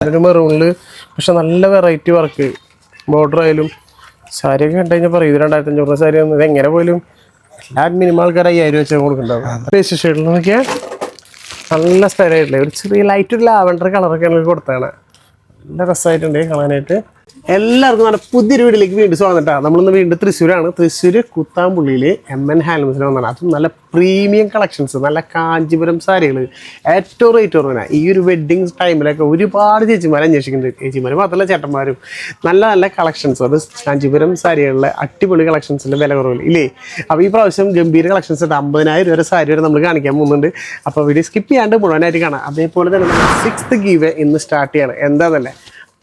ഒരു മെറൂണിൽ പക്ഷെ നല്ല വെറൈറ്റി വർക്ക് ബോർഡർ ആയാലും സാരിയൊക്കെ കണ്ടു കഴിഞ്ഞാൽ പറയും ഇത് രണ്ടായിരത്തി അഞ്ഞൂറ് സാരി ഒന്നും ഇത് എങ്ങനെ പോലും എല്ലാ മിനിമം ആൾക്കാർ അയ്യായിരം വെച്ചാൽ കൊടുക്കുന്നുണ്ടാവും പേസ്റ്റ് ഷെയ്ഡിൽ നോക്കിയാൽ നല്ല സ്റ്റൈലായിട്ടില്ലേ ഒരു ചെറിയ ലൈറ്റ് ഒരു ലാവൻഡർ കളറൊക്കെ എനിക്ക് കൊടുത്താണ് നല്ല രസമായിട്ടുണ്ട് കാണാനായിട്ട്. എല്ലാവർക്കും നല്ല പുതിയൊരു വീട്ടിലേക്ക് വീണ്ടും സ്വാഗതം കേട്ടോ നമ്മളിന്ന് വീണ്ടും തൃശ്ശൂരാണ്. തൃശ്ശൂർ കുത്താമ്പുള്ളിയിൽ എം എൻ ഹാൻഡ്ലൂംസിൽ വന്നതാണ് അതും നല്ല പ്രീമിയം കളക്ഷൻസ് നല്ല കാഞ്ചിപുരം സാരികൾ ഏറ്റവും റേറ്റ് കുറവിന. ഈ ഒരു വെഡ്ഡിങ് ടൈമിലൊക്കെ ഒരുപാട് ചേച്ചിമാരെ അന്വേഷിക്കുന്നുണ്ട്. ചേച്ചിമാർ മാത്രമല്ല ചേട്ടന്മാരും. നല്ല നല്ല കളക്ഷൻസ് അത് കാഞ്ചിപുരം സാരികളിലെ അടിപൊളി കളക്ഷൻസിന്റെ വില കുറവില്ല ഇല്ലേ? അപ്പോൾ ഈ പ്രാവശ്യം ഗംഭീര കളക്ഷൻസ് ഉണ്ട്. അമ്പതിനായിരം രൂപ സാരി വരെ നമ്മൾ കാണിക്കാൻ പോകുന്നുണ്ട്. അപ്പോൾ വീഡിയോ സ്കിപ്പ് ചെയ്യാണ്ട് മുഴുവനായിട്ട് കാണാം. അതേപോലെ തന്നെ സിക്സ് ഗീവ് ഇന്ന് സ്റ്റാർട്ട് ചെയ്യണം. എന്താണെന്നല്ലേ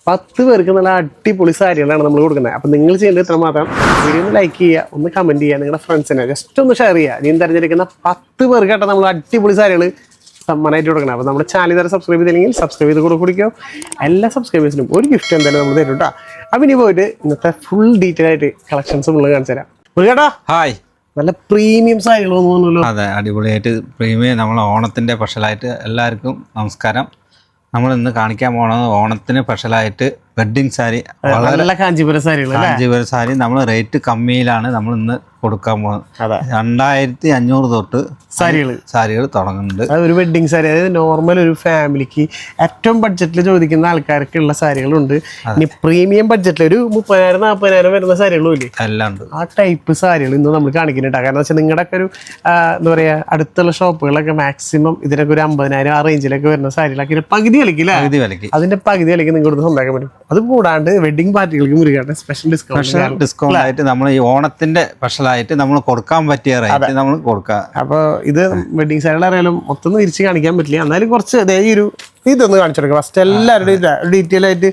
പത്ത് പേർക്ക് നല്ല അടിപൊളി സാരികളാണ് നമ്മൾ കൊടുക്കുന്നത്. അപ്പം നിങ്ങൾ ചെയ്യേണ്ടത് ഇത്ര മാത്രം വീഡിയോ ഒന്ന് ലൈക്ക് ചെയ്യുക ഒന്ന് കമന്റ് ചെയ്യുക നിങ്ങളുടെ ഫ്രണ്ട്സിനെ ജസ്റ്റ് ഒന്ന് ഷെയർ ചെയ്യുക. നീ തിരഞ്ഞെടുക്കുന്ന പത്ത് പേർക്കായിട്ട് നമ്മൾ അടിപൊളി സാരികൾ സമ്മാനമായിട്ട് കൊടുക്കണം അപ്പോൾ നമ്മുടെ ചാനൽ ഇതുവരെ സബ്സ്ക്രൈബ് ചെയ്തില്ലെങ്കിൽ സബ്സ്ക്രൈബ് ചെയ്ത് കൂടെ കുടിക്കും. എല്ലാ സബ്സ്ക്രൈബേഴ്സിനും ഒരു ഗിഫ്റ്റ് എന്തായാലും നമ്മൾ തരും കേട്ടോ. അപ്പം ഇനി പോയിട്ട് ഇന്നത്തെ ഫുൾ ഡീറ്റെയിൽ ആയിട്ട് കളക്ഷൻസ് നമ്മൾ കാണിച്ചു തരാം. കേട്ടോ ഹായ് നല്ല പ്രീമിയം സാരികൾ അതെ അടിപൊളിയായിട്ട് പ്രീമിയം നമ്മൾ ഓണത്തിന്റെ സ്പെഷ്യലായിട്ട് എല്ലാവർക്കും നമസ്കാരം. നമ്മൾ ഇന്ന് കാണിക്കാൻ പോണത് ഓണത്തിന് സ്പെഷ്യലായിട്ട് വെഡ്ഡിങ് സാരി. വളരെ കാഞ്ചീപുരം സാരി കാഞ്ചീപുരം സാരി. നമ്മൾ റേറ്റ് കമ്മിയിലാണ്. നമ്മൾ ഇന്ന് കൊടുക്കാൻ പോകുന്നത് രണ്ടായിരത്തി അഞ്ഞൂറ് തൊട്ട് സാരികൾ സാരികൾ തുടങ്ങുന്നുണ്ട്. അത് ഒരു വെഡിങ് സാരി അതായത് നോർമൽ ഒരു ഫാമിലിക്ക് ഏറ്റവും ബഡ്ജറ്റിൽ ചോദിക്കുന്ന ആൾക്കാർക്കുള്ള സാരികളുണ്ട്. ഇനി പ്രീമിയം ബഡ്ജറ്റിൽ ഒരു മുപ്പതിനായിരം നാൽപ്പതിനായിരം വരുന്ന സാരികളും ഇല്ലേ? എല്ലാം ഉണ്ട്. ആ ടൈപ്പ് സാരികൾ ഇന്ന് നമ്മൾ കാണിക്കുന്നുണ്ട് കാരണം വെച്ചാൽ നിങ്ങളുടെ ഒക്കെ ഒരു എന്താ പറയുക അടുത്തുള്ള ഷോപ്പുകളൊക്കെ മാക്സിമം ഇതിനൊക്കെ ഒരു അമ്പതിനായിരം ആ റേഞ്ചിലൊക്കെ വരുന്ന സാരികളൊക്കെ പകുതി കളിക്കില്ല പകുതി വിലക്ക് അതിന്റെ പകുതി വിലക്ക് നിങ്ങൾക്ക് സ്വന്തമാക്കാൻ പറ്റും. അത് കൂടാണ്ട് വെഡിങ് പാർട്ടികൾക്ക് മുരുകാട്ടെ സ്പെഷ്യൽ ഡിസ്കൗണ്ട് സ്പെഷ്യൽ ഡിസ്കൗണ്ട് ആയിട്ട് നമ്മൾ ഈ ഓണത്തിന്റെ സ്പെഷ്യലായിട്ട് നമ്മൾ കൊടുക്കാൻ പറ്റിയ റേറ്റ് നമ്മൾ കൊടുക്കാം. അപ്പോൾ ഇത് വെഡിങ് സൈഡിൽ അറിയാലും മൊത്തം തിരിച്ച് കാണിക്കാൻ പറ്റില്ല. എന്നാലും കുറച്ച് ഈ ഒരു ഇതൊന്ന് കാണിച്ചു കൊടുക്കുക ഫസ്റ്റ് എല്ലാവരുടെയും ഡീറ്റെയിൽ ആയിട്ട്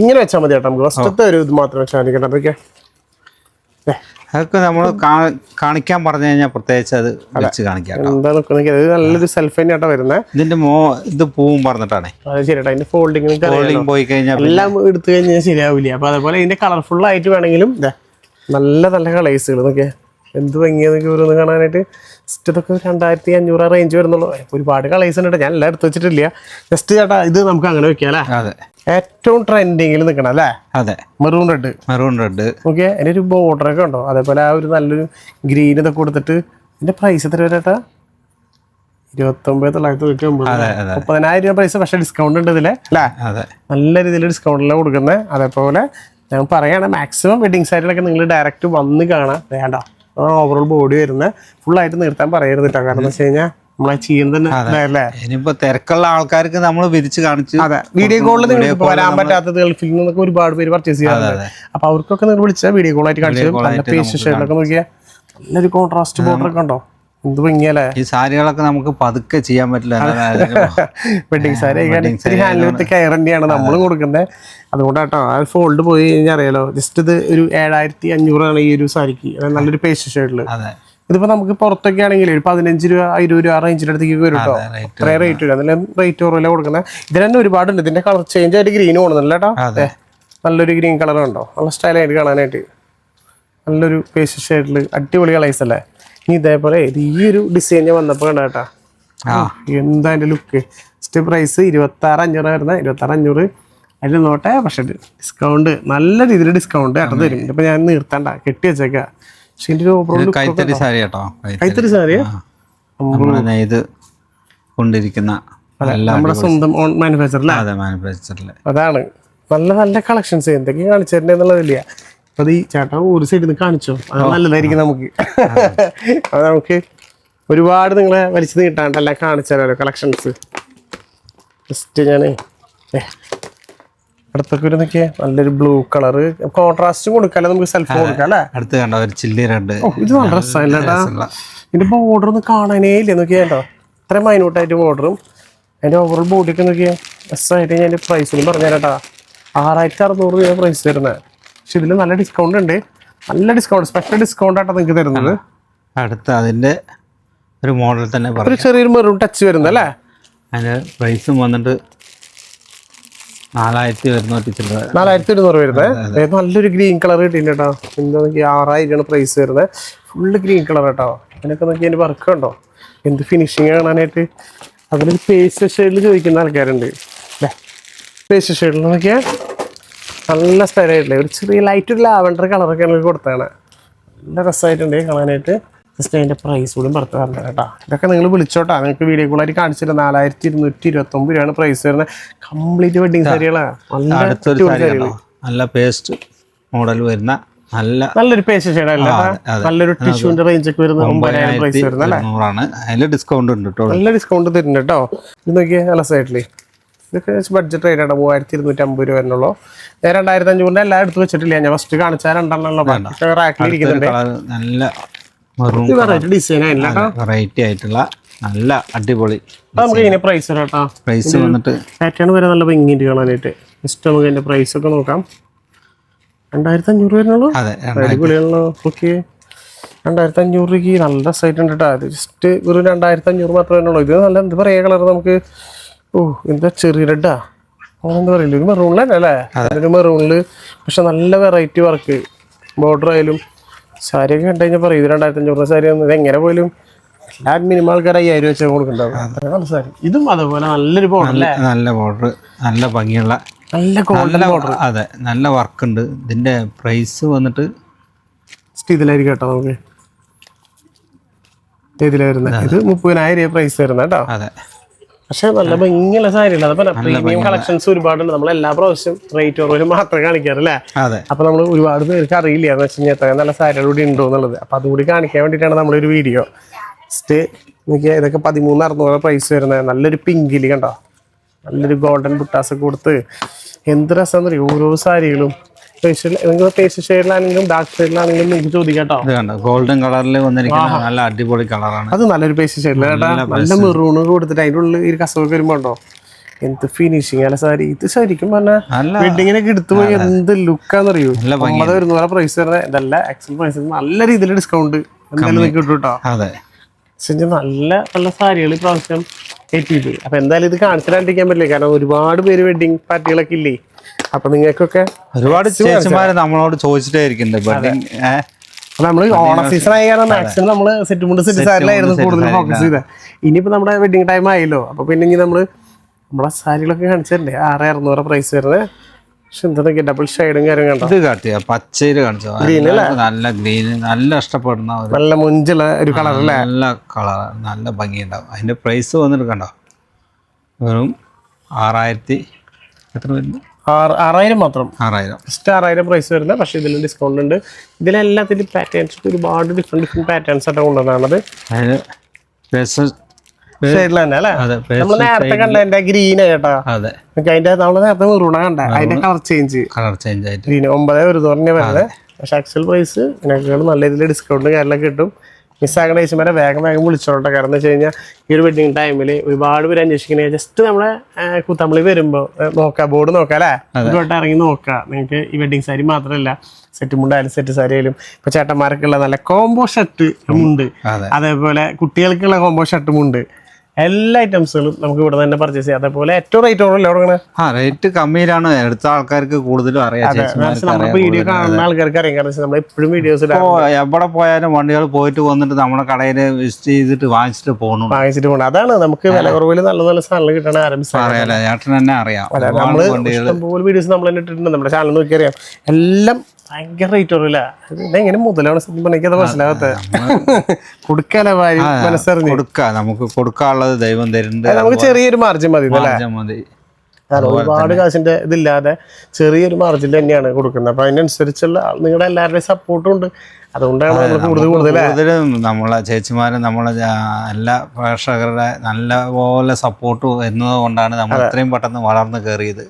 ഇങ്ങനെ വെച്ചാൽ മതി കേട്ടോ നമുക്ക്. ഫസ്റ്റത്തെ ഒരു ഇത് മാത്രം കാണിക്കണം അതൊക്കെ. അതൊക്കെ നമ്മൾ കാണിക്കാൻ പറഞ്ഞു കഴിഞ്ഞാൽ പ്രത്യേകിച്ച് അത് വെച്ച് കാണിക്കാം. എന്താ നല്ലൊരു സെൽഫ് വരുന്നത് ഇതിന്റെ മോ ഇത് പൂവും പറഞ്ഞിട്ടാണ്. അത് അതിന്റെ ഫോൾഡിങ് ഫോൾഡിങ് പോയി കഴിഞ്ഞാൽ എല്ലാം എടുത്തു കഴിഞ്ഞാൽ ശരിയാവില്ല അപ്പൊ അതേപോലെ ഇതിന്റെ കളർഫുൾ ആയിട്ട് വേണമെങ്കിലും നല്ല നല്ല കളേഴ്സുകൾ ഇതൊക്കെ. എന്ത് ഭംഗിയാന്നൊക്കെ ഓരോന്ന് കാണാനായിട്ട്. ജസ്റ്റ് ഇതൊക്കെ രണ്ടായിരത്തി അഞ്ഞൂറ് റേഞ്ച് വരുന്നുള്ളൂ. ഒരുപാട് കളേഴ്സ് ഉണ്ട് ഞാൻ എല്ലാം എടുത്ത് വെച്ചിട്ടില്ല. ജസ്റ്റ് ചേട്ടാ ഇത് നമുക്ക് അങ്ങനെ വെക്കാം അല്ലേ? അതെ. ഏറ്റവും ട്രെൻഡിങ്ങിൽ നിൽക്കണം അല്ലേ? അതെ. Maroon red maroon red okay അതിന്റെ ഒരു ബോർഡർ ഒക്കെ ഉണ്ടോ? അതേപോലെ ആ ഒരു നല്ലൊരു ഗ്രീൻ ഇതൊക്കെ കൊടുത്തിട്ട് ഇതിന്റെ പ്രൈസ് എത്ര വരട്ടാ ഇരുപത്തൊമ്പത് തൊള്ളായിരത്തി തൊണ്ണൂറ്റി ഒമ്പത് മുപ്പതിനായിരം രൂപ പ്രൈസ് പക്ഷേ ഡിസ്കൗണ്ട് ഉണ്ട് ഇതിലെ അല്ലേ? നല്ല രീതിയിൽ ഡിസ്കൗണ്ടിലാണ് കൊടുക്കുന്നത് അതേപോലെ ഞാൻ പറയുകയാണ് മാക്സിമം വെഡിങ് സൈറ്റിലൊക്കെ നിങ്ങൾ ഡയറക്റ്റ് വന്ന് കാണാം. വേണ്ട. അതാണ് ഓവറോൾ ബോഡി വരുന്ന ഫുള്ളായിട്ട് നിർത്താൻ പറയരുത് കേട്ടോ കാരണം എന്ന് വെച്ച് കഴിഞ്ഞാൽ നമ്മളെ ചെയ്യുന്നത് തന്നെ ഇതല്ലേ ഇനിയിപ്പോ തിരക്കുള്ള ആൾക്കാർക്ക് നമ്മൾ വിരിച്ചു കാണിച്ചു അതെ. വീഡിയോ കോളിൽ നിങ്ങൾക്ക് വരാൻ പറ്റാത്തത് ഗൾഫിൽ നിന്നൊക്കെ ഒരുപാട് പേര് പർച്ചേസ് ചെയ്യാറുണ്ട്. അപ്പൊ അവർക്കൊക്കെ നിങ്ങൾ വിളിച്ചാൽ വീഡിയോ കോളായിട്ട് കാണിച്ചു. നല്ല പേസ്റ്റ് ഷെയ്ഡിലൊക്കെ നോക്കിയാൽ നല്ലൊരു കോൺട്രാസ്റ്റ് ബോർഡർ ഒക്കെ ഉണ്ടോ? എന്ത് ഭംഗിയല്ലേ? ഈ സാരികളൊക്കെ നമുക്ക് പതുക്കെ ചെയ്യാൻ പറ്റില്ല. വെഡിങ് സാരി ഹാൻഡ് വിത്ത് കയറേണ്ടിയാണ്. നമ്മൾ കൊടുക്കുന്നത് അതുകൊണ്ടാട്ടോ ആ ഫോൾഡ് പോയി കഴിഞ്ഞാൽ അറിയാലോ ജസ്റ്റ് ഇത് ഒരു ഏഴായിരത്തി അഞ്ഞൂറാണ് ഈ ഒരു സാരിക്ക്. നല്ലൊരു പേസ്റ്റ് ഷെയ്ഡിൽ ഇതിപ്പോ നമുക്ക് പുറത്തൊക്കെ ആണെങ്കിൽ ഒരു പതിനഞ്ച് രൂപ ഇരുപത് രൂപ റേഞ്ചിന്റെ അടുത്തേക്ക് വരും കേട്ടോ ഇത്രയും റേറ്റ് വരും. അതിൽ റേറ്റ് കുറവില്ല കൊടുക്കുന്നത് ഇതിന് തന്നെ ഒരുപാടുണ്ട്. ഇതിന്റെ കളർ ചേഞ്ച് ആയിട്ട് ഗ്രീൻ പോകുന്നില്ല കേട്ടോ അതെ. നല്ലൊരു ഗ്രീൻ കളർ ഉണ്ടോ? നല്ല സ്റ്റൈലായിട്ട് കാണാനായിട്ട്. നല്ലൊരു പേസ്റ്റ് ഷെയ്ഡിൽ അടിപൊളി കളേഴ്സ് അല്ലേ? ഇനി ഇതേപോലെ ഇത് ഈ ഒരു ഡിസൈൻ ഞാൻ വന്നപ്പോൾ കണ്ട കേട്ടാ ആ. എന്താ അതിന്റെ ലുക്ക് ഫസ്റ്റ് പ്രൈസ് ഇരുപത്തി ആറ് അഞ്ഞൂറ് വരുന്നത് ഇരുപത്തി ആറ് അഞ്ഞൂറ് അതിൽ നോട്ടെ പക്ഷെ ഡിസ്കൗണ്ട് നല്ല രീതിയിൽ ഡിസ്കൗണ്ട് ഏട്ടൻ തരും ഇപ്പൊ ഞാൻ നിർത്തണ്ട കെട്ടി വെച്ചേക്കാം. പക്ഷെ എന്റെ ഒരു ഓപ്പറോ കൈത്തറി സാരി കേട്ടോ കൈത്തറി. സാരി നമ്മൾ കൊണ്ടിരിക്കുന്ന നമ്മുടെ സ്വന്തം ഓൺ മാനുഫാക്ചറിൽ അതാണ്. നല്ല നല്ല കളക്ഷൻസ് എന്തൊക്കെ കാണിച്ചിട്ടുണ്ട് എന്നുള്ളതില്ല. അപ്പൊ ഈ ചേട്ടൻ ഒരു സൈഡിൽ നിന്ന് കാണിച്ചോ. അത് നല്ലതായിരിക്കും നമുക്ക്. അത്. നമുക്ക് ഒരുപാട് നിങ്ങളെ വലിച്ചു നീട്ടാണ്ടല്ല കാണിച്ചാലോ കാണിച്ചു തരാമല്ലോ കളക്ഷൻസ് ജസ്റ്റ് ഞാൻ അടുത്തൊക്കെ ഒരു നോക്കിയേ നല്ലൊരു ബ്ലൂ കളർ കോൺട്രാസ്റ്റ് കൊടുക്കാല്ലേ? നമുക്ക് സെൽഫ് കൊടുക്കാം അല്ലേ? അടുത്ത് കണ്ടോ? ഒരു ചില്ലി രണ്ട് ഇത് നല്ല രസമല്ലേട്ടാ ഇതിന്റെ ബോർഡർ ഒന്നും കാണാനേ ഇല്ല. നോക്കിയാ കേട്ടോ ഇത്ര മൈനൂട്ടായിട്ട് ബോർഡറും അതിന്റെ ഓവറോൾ ബോഡിയൊക്കെ നോക്കിയേ. രസമായിട്ട് ഞാൻ പ്രൈസിന് പറഞ്ഞുതരാട്ടാ ആറായിരത്തി അറുന്നൂറ് രൂപ പ്രൈസ് തരുന്നത് പക്ഷെ ഇതിൽ നല്ല ഡിസ്കൗണ്ട് ഉണ്ട്. നല്ല ഡിസ്കൗണ്ട് സ്പെഷ്യൽ ഡിസ്കൗണ്ട് ആട്ടോ നിങ്ങൾക്ക് തരുന്നത്. അടുത്ത അതിന്റെ ഒരു മോഡൽ തന്നെ ഒരു ചെറിയൊരു മെറൂൺ ടച്ച് വരുന്നത് അല്ലേ? അതിന്റെ പ്രൈസും വന്നിട്ട് നാലായിരത്തി ഒരുന്നൂറ്റി ചില്ലറ നാലായിരത്തി ഇരുന്നൂറ് വരുന്നത് നല്ലൊരു ഗ്രീൻ കളർ കിട്ടിയിട്ടോ കേട്ടോ. എന്താ നോക്കി ആറായിരമാണ് പ്രൈസ് വരുന്നത് ഫുള്ള് ഗ്രീൻ കളർ കേട്ടോ. അതിനൊക്കെ നോക്കി അതിന്റെ വർക്ക് ഉണ്ടോ? എന്ത് ഫിനിഷിങ് കാണാനായിട്ട്? അതിലൊരു പേസ്റ്റ് ഷെയ്ഡിൽ ചോദിക്കുന്ന ആൾക്കാരുണ്ട്. അല്ലേ പേസ്റ്റ് ഷെയ്ഡിൽ നോക്കിയാൽ നല്ല സ്റ്റൈലായിട്ടില്ലേ ഒരു ചെറിയ ലൈറ്റ് ഒരു ലാവൻഡർ കളറൊക്കെ എനിക്ക് കൊടുത്താണ് നല്ല രസമായിട്ടുണ്ട് കാണാനായിട്ട്. ജസ്റ്റ് അതിന്റെ പ്രൈസ് കൂടി പുറത്ത് പറഞ്ഞത് കേട്ടോ. ഇതൊക്കെ നിങ്ങൾ വിളിച്ചോട്ടാ. നിങ്ങൾക്ക് വീഡിയോ കോളായിട്ട് കാണിച്ചിട്ട് നാലായിരത്തി ഇരുന്നൂറ്റി ഇരുപത്തൊമ്പത് രൂപയാണ് പ്രൈസ് വരുന്നത്. കംപ്ലീറ്റ് വെഡിങ് സാരികളാണ് നല്ല അടുത്തൊരു സാരി കണ്ടോ നല്ല പേസ്റ്റ് മോഡൽ വരുന്ന നല്ല നല്ലൊരു പേസ്റ്റ് ഷെയ്ഡല്ല നല്ലൊരു ടിഷ്യൂന്റെ റേഞ്ച് ഒക്കെ വരുന്നത് ഒമ്പതിനായിരം പ്രൈസ് വരുന്നത് അല്ലേ? അതിൽ ഡിസ്കൗണ്ട് ഉണ്ട് കേട്ടോ. നല്ല ഡിസ്കൗണ്ട് തരുന്നുണ്ട് കേട്ടോ. ഇത് നോക്കിയേ നല്ല സൈഡിൽ ഇതൊക്കെ ബഡ്ജറ്റ് റേറ്റ് ആണ്. മൂവായിരത്തി ഇരുന്നൂറ്റി അമ്പത് രൂപ വരുന്നുള്ളൂ. ഞാൻ രണ്ടായിരത്തി അഞ്ഞൂറിന്റെ എല്ലാം എടുത്ത് വെച്ചിട്ടില്ല. ഞാൻ ഫസ്റ്റ് കാണിച്ചാൽ രണ്ടെണ്ണം റാക്കിൽ ഇരിക്കുന്നുണ്ട്. നല്ല വെറൈറ്റി ആയിട്ടുള്ള നല്ല അടിപൊളി നമുക്ക് ഇതിന്റെ പ്രൈസ് കേട്ടോ പ്രൈസ് വന്നിട്ട് പാറ്റേൺ വരെ നല്ല ഭംഗിയുണ്ട് കാണാനായിട്ട്. ജസ്റ്റ് നമുക്ക് അതിന്റെ പ്രൈസ് ഒക്കെ നോക്കാം. രണ്ടായിരത്തി അഞ്ഞൂറ് വരുന്നുള്ളൂ അടിപൊളിയാണല്ലോ. ഓക്കെ രണ്ടായിരത്തി അഞ്ഞൂറ് രൂപയ്ക്ക് നല്ല സൈറ്റ് ഉണ്ട് കേട്ടോ അത് ജസ്റ്റ് ഒരു രണ്ടായിരത്തി അഞ്ഞൂറ് മാത്രമേ വരുന്നുള്ളൂ. ഇത് നല്ല എന്താ പറയുക കളർ നമുക്ക് ഓ എന്താ ചെറിയ റെഡാ അങ്ങനെ എന്താ പറയില്ല ഒരു മെറൂണിലല്ലേ അല്ലേ? ഒരു മെറൂണിൽ പക്ഷെ നല്ല വെറൈറ്റി വർക്ക് ബോർഡർ ആയാലും സാരിയൊക്കെ കണ്ടു കഴിഞ്ഞാൽ പറയും ഇത് രണ്ടായിരത്തി അഞ്ഞൂറ് സാരി ഇത് എങ്ങനെ പോലും എല്ലാ മിനിമം ആൾക്കാർ അയ്യായിരം വെച്ച് നല്ല സാരി. ഇതും അതുപോലെ നല്ലൊരു ബോർഡർ നല്ല ബോർഡർ നല്ല ഭംഗിയുള്ള നല്ല നല്ല ബോർഡർ അതെ നല്ല വർക്ക് ഉണ്ട്. ഇതിന്റെ പ്രൈസ് വന്നിട്ട് ഇതിലായിരിക്കും കേട്ടോ നമുക്ക്. ഇതിലാ വരുന്നത്. ഇത് മുപ്പതിനായിരം പ്രൈസ് വരുന്ന കേട്ടോ. അതെ. പക്ഷെ നല്ല ഭംഗിയുള്ള സാരിയുണ്ട് അതപ്പോ പ്രീമിയം കളക്ഷൻസ് ഒരുപാടുണ്ട്. നമ്മൾ എല്ലാ പ്രാവശ്യം റേറ്റ് കുറവിൽ മാത്രം കാണിക്കാറല്ലേ അപ്പൊ നമ്മൾ ഒരുപാട് പേർക്ക് അറിയില്ല. എന്ന് വെച്ച് കഴിഞ്ഞാൽ എത്ര നല്ല സാരികൾ കൂടി ഉണ്ടോ എന്നുള്ളത്. അപ്പൊ അതുകൂടി കാണിക്കാൻ വേണ്ടിയിട്ടാണ് നമ്മളൊരു വീഡിയോ ജസ്റ്റ് എനിക്ക് ഇതൊക്കെ പതിമൂന്ന് അറുന്നൂറ് പ്രൈസ് വരുന്നത്. നല്ലൊരു പിങ്കിൽ കണ്ടോ? നല്ലൊരു ഗോൾഡൻ ബുട്ടാസ് ഒക്കെ കൊടുത്ത്. എന്ത് രസം അറിയോ ഓരോ സാരികളും. ഷെയ്ഡിലാണെങ്കിലും ഡാർക്ക് ഷെയ്ഡിലാണെങ്കിലും നിങ്ങൾക്ക് ഗോൾഡൻ കളറിൽ വന്നിരിക്കുന്ന നല്ല അടിപൊളി കളറാണ് അത് നല്ലൊരു പേസ്റ്റ് ഷെയ്ഡിൽ കേട്ടാ. നല്ല മെറൂണ് കൊടുത്തിട്ട് അതിന്റെ ഉള്ളിൽ കസവൊക്കെ വരുമ്പോ ഉണ്ടോ? എന്ത് ഫിനിഷിങ് അല്ല സാരി. ഇത് ശരിക്കും പറഞ്ഞാൽ വെഡിങ്ങിനൊക്കെ എടുത്തു പോയി എന്ത് ലുക്കാന്നറിയോ ഒമ്പത് വരുന്ന പ്രൈസ് വരുന്നത്. ഇതല്ല എക്സൽ പ്രൈസ് നല്ല രീതിയിൽ ഡിസ്കൗണ്ട് എന്തായാലും നിങ്ങൾക്ക് കിട്ടും കേട്ടോ അതെ. പക്ഷേ നല്ല നല്ല സാരികൾ പ്രാവശ്യം എത്തിയിട്ട് അപ്പൊ എന്തായാലും ഇത് കാണിച്ചിട്ടാണ്ടിരിക്കാൻ പറ്റില്ല. കാരണം ഒരുപാട് പേര് വെഡിങ് പാർട്ടികളൊക്കെ ഇല്ലേ? അപ്പൊ നിങ്ങൾക്കൊക്കെ ഒരുപാട് ചേച്ചിമാര് നമ്മളോട് ചോദിച്ചിട്ടേ ഇരിക്കുന്നുണ്ട്. നമ്മൾ ഓണ സീസൺ ആയ കാരണം മാക്സിമം നമ്മൾ സെറ്റ് മുണ്ട് സെറ്റ് സാരിലായിരുന്നു കൂടുതൽ ഫോക്കസ് ചെയ്തത് ഇനിയിപ്പോ നമ്മുടെ വെഡിങ് ടൈം ആയല്ലോ. അപ്പൊ പിന്നെ ഇനി നമ്മൾ നമ്മളെ സാരികളൊക്കെ കാണിച്ചല്ലേ ആറ് അറുന്നൂറ് പ്രൈസ് വരുന്നത്. പക്ഷെ എന്താ ഡബിൾ ഷെയ്ഡും കാര്യം കണ്ടോ? ഇത് കാട്ടിയ കാണിച്ചോ നല്ല ഗ്രീൻ നല്ല ഇഷ്ടപ്പെടുന്ന നല്ല മുഞ്ചുള്ള ഒരു കളർ അല്ലേ? നല്ല കളർ നല്ല ഭംഗിയുണ്ടാവും. അതിന്റെ പ്രൈസ് വന്നിട്ട് കണ്ടോ? വെറും ആറായിരത്തി എത്ര വരുന്നു? ആറായിരം മാത്രം. ആറായിരം. ജസ്റ്റ് ആറായിരം പ്രൈസ് വരുന്നത്. പക്ഷേ ഇതിൽ ഡിസ്കൗണ്ട് ഉണ്ട്. ഇതിലെല്ലാത്തിലും പാറ്റേൺസ് ഒരുപാട് ഡിഫറെന്റ് ഡിഫറെന്റ് പാറ്റേൺസ് ആയിട്ട് അതെ നമ്മൾ നേരത്തെ കണ്ട എന്റെ ഗ്രീൻ കേട്ടാ അതിന്റെ നമ്മൾ നേരത്തെ മെറൂണ കണ്ട. അതിന്റെ കളർ ചേഞ്ച് കളർ ചേഞ്ച് ആയിട്ട്. ഗ്രീൻ ഒമ്പത് ഒരു തോറിനെ വരുന്നത്. പക്ഷെ ആക്സൽ പ്രൈസ് ഇതിനേക്കാൾ നല്ല രീതിയിൽ ഡിസ്കൗണ്ട് കാര്യങ്ങളൊക്കെ കിട്ടും. മിസ്സാകേണ്ട ചേച്ചിമാരെ വേഗം വേഗം വിളിച്ചോട്ടെ. കാരണം എന്താ വെച്ച് കഴിഞ്ഞാൽ ഈ ഒരു വെഡിങ് ടൈമിൽ ഒരുപാട് പേര് അന്വേഷിക്കണേ. ജസ്റ്റ് നമ്മളെ കുത്തമ്പളി വരുമ്പോൾ നോക്കാം ബോർഡ് നോക്കാം അല്ലേ? ഇങ്ങോട്ട് ഇറങ്ങി നോക്കാം. നിങ്ങൾക്ക് ഈ വെഡിങ് സാരി മാത്രമല്ല സെറ്റ് മുണ്ടായാലും സെറ്റ് സാരി ആയാലും. ഇപ്പൊ ചേട്ടന്മാർക്കുള്ള നല്ല കോംബോ ഷർട്ട് മുണ്ട്. അതേപോലെ കുട്ടികൾക്കുള്ള കോംബോ ഷർട്ടും ഉണ്ട് എല്ലാ ഐറ്റംസുകളും നമുക്ക് ഇവിടെ തന്നെ പർച്ചേസ് ചെയ്യാം. അതേപോലെ ഏറ്റവും റേറ്റ് കുറവല്ലേ അവിടെ ആ റേറ്റ് കമ്മിയിലാണ്. എടുത്ത ആൾക്കാർക്ക് കൂടുതലും അറിയാം. നമ്മുടെ വീഡിയോ കാണുന്ന ആൾക്കാർക്ക് അറിയാം. കാരണം നമ്മൾ എപ്പോഴും വീഡിയോസ് എവിടെ പോയാലും വണ്ടികൾ പോയിട്ട് വന്നിട്ട് നമ്മുടെ കടയിൽ വിസിറ്റ് ചെയ്തിട്ട് വാങ്ങിച്ചിട്ട് പോകണം വാങ്ങിച്ചിട്ട് പോകണം അതാണ് നമുക്ക് വില കുറവിൽ നല്ല നല്ല സാധനങ്ങൾ കിട്ടാൻ ആരംഭിച്ചത് ചേട്ടൻ തന്നെ അറിയാം. നമ്മൾ നമ്മൾ വീഡിയോസ് നമ്മൾ തന്നെ ഇട്ടിട്ടുണ്ട്. നമ്മുടെ ചാനൽ നോക്കി അറിയാം എല്ലാം ഭയങ്കര റേറ്റ് കുറവില്ല ഇതെങ്ങനെ മുതലാണ് സത്യം പറഞ്ഞാൽ എനിക്കത് മനസ്സിലാകാത്ത കൊടുക്കാല മനസ്സറിഞ്ഞ്. കൊടുക്ക. നമുക്ക് കൊടുക്കാനുള്ളത് ദൈവം തരുന്നുണ്ട് നമുക്ക് ചെറിയൊരു മാർജിൻ മതി മതി. ഒരുപാട് കാശിന്റെ ഇതില്ലാതെ ചെറിയൊരു മാർജിൻ തന്നെയാണ് കൊടുക്കുന്നത്. അപ്പൊ അതിനനുസരിച്ചുള്ള നിങ്ങളുടെ എല്ലാവരുടെയും സപ്പോർട്ടും ഉണ്ട്. അതുകൊണ്ടാണ് നമ്മൾ കൂടുതൽ കൂടുതൽ നമ്മളെ ചേച്ചിമാരും നമ്മളെ എല്ലാ പ്രേക്ഷകരുടെ നല്ല പോലെ സപ്പോർട്ട് എന്നതുകൊണ്ടാണ് കൊണ്ടാണ് നമ്മൾ ഇത്രയും പെട്ടെന്ന് വളർന്ന് കയറിയത്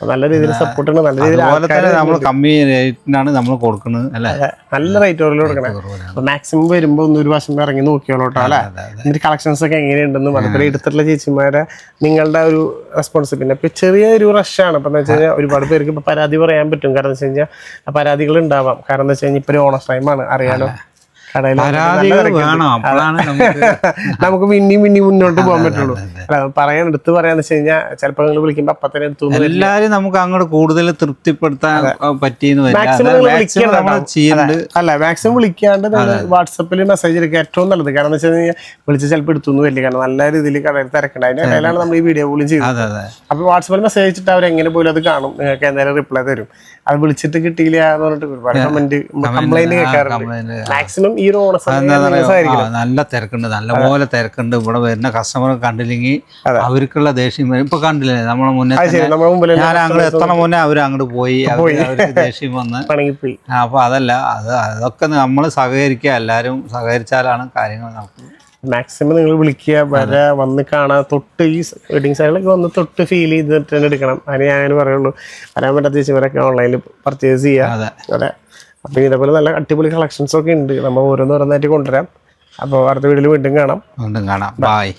നല്ല രീതിയിൽ സപ്പോർട്ട് ഉണ്ട് നല്ല രീതിയിൽ അതുപോലെ തന്നെ നമ്മൾ കമ്മി റേറ്റിനാണ് നമ്മൾ കൊടുക്കുന്നത് അല്ലേ? നല്ല റേറ്റ് കൊടുക്കണേ. അപ്പൊ മാക്സിമം വരുമ്പോ ഒന്ന് ഒരു വശം ഇറങ്ങി നോക്കിയോളൂ കേട്ടോ അല്ലെ. എന്നിട്ട് കളക്ഷൻസ് ഒക്കെ എങ്ങനെയുണ്ടെന്ന് മലപ്പുറം എടുത്തിട്ടുള്ള ചേച്ചിമാരെ നിങ്ങളുടെ ഒരു റെസ്പോൺസ് പിന്നെ ഇപ്പൊ ചെറിയൊരു റഷാണ് ഇപ്പൊ എന്ന് വെച്ച് കഴിഞ്ഞാൽ ഒരുപാട് പേർക്ക് ഇപ്പൊ പരാതി പറയാൻ പറ്റും. കാരണം വെച്ച് കഴിഞ്ഞാൽ പരാതികൾ ഉണ്ടാവാം. കാരണം എന്താ വെച്ച് കഴിഞ്ഞാൽ ഇപ്പൊ ഒരു ഓണസ് ടൈമാണ് അറിയാലോ? പരാതികൾ വേണം. അപ്പോഴാണ് നമുക്ക് പിന്നെയും പിന്നെയും മുന്നോട്ട് പോകാൻ പറ്റുള്ളൂ. പറയാൻ എടുത്ത് പറയാന്ന് വെച്ച് കഴിഞ്ഞാൽ ചിലപ്പോൾ നിങ്ങൾ വിളിക്കുമ്പോൾ അപ്പൊ തന്നെ എടുത്തു. എല്ലാരും നമുക്ക് അങ്ങോട്ട് കൂടുതൽ തൃപ്തിപ്പെടുത്താൻ പറ്റിയെന്ന് അല്ല മാക്സിമം വിളിക്കാണ്ട് വാട്സപ്പിൽ മെസ്സേജ് എടുക്കുക ഏറ്റവും നല്ലത്. കാരണം എന്ന് വെച്ച് കഴിഞ്ഞാൽ വിളിച്ച് ചിലപ്പോൾ എടുത്തു വലിയ വരില്ല. കാരണം നല്ല രീതിയിൽ കടയിൽ തിരക്കണ്ട. അതിന്റെ ഇടയിലാണ് നമ്മൾ ഈ വീഡിയോ പോലും ചെയ്യുന്നത്. അപ്പൊ വാട്സപ്പിൽ മെസ്സേജ് അയച്ചിട്ട് അവർ എങ്ങനെ പോലും അത് കാണും. നിങ്ങൾക്ക് എന്തായാലും റിപ്ലൈ തരും. അത് വിളിച്ചിട്ട് കിട്ടിയില്ല എന്ന് പറഞ്ഞിട്ട് ഒരുപാട് കമന്റ് കംപ്ലൈന്റ് കേൾക്കാറുണ്ട്. മാക്സിമം ഈ ഒരു? നല്ല തിരക്കുണ്ട്. നല്ലപോലെ തിരക്കുണ്ട്. ഇവിടെ വരുന്ന കസ്റ്റമർ കണ്ടില്ലെങ്കിൽ അവർക്കുള്ള ദേഷ്യം വരും. ഇപ്പൊ കണ്ടില്ലേ? നമ്മളെ മുന്നേ ഞാൻ അങ്ങോട്ട് എത്തണ മുന്നേ അവർ അങ്ങോട്ട് പോയി അവർക്ക് ദേഷ്യം വന്ന്. അപ്പൊ അതല്ല. അത് അതൊക്കെ നമ്മൾ സഹകരിക്കുക. എല്ലാരും സഹകരിച്ചാലാണ് കാര്യങ്ങൾ നടക്കുന്നത്. മാക്സിമം നിങ്ങൾ വിളിക്കുക. വരെ വന്ന് കാണാൻ തൊട്ട് ഈ വെഡിങ് സൈഡിലൊക്കെ വന്ന് തൊട്ട് ഫീൽ ചെയ്തിട്ട് തന്നെ എടുക്കണം. അതിന് ഞാൻ പറയുള്ളൂ. വരാൻ പറ്റാത്ത ചേച്ചിമാരൊക്കെ ഓൺലൈനിൽ പർച്ചേസ് ചെയ്യുക അതെ. അതെ. അപ്പോൾ ഇതേപോലെ നല്ല അടിപൊളി കളക്ഷൻസ് ഒക്കെ ഉണ്ട്. നമ്മൾ ഓരോന്ന് ഓരോന്നായിട്ട് കൊണ്ടുവരാം. അപ്പോൾ അടുത്ത വീഡിയോയിൽ വീണ്ടും കാണാം. വീണ്ടും കാണാം. ബായ്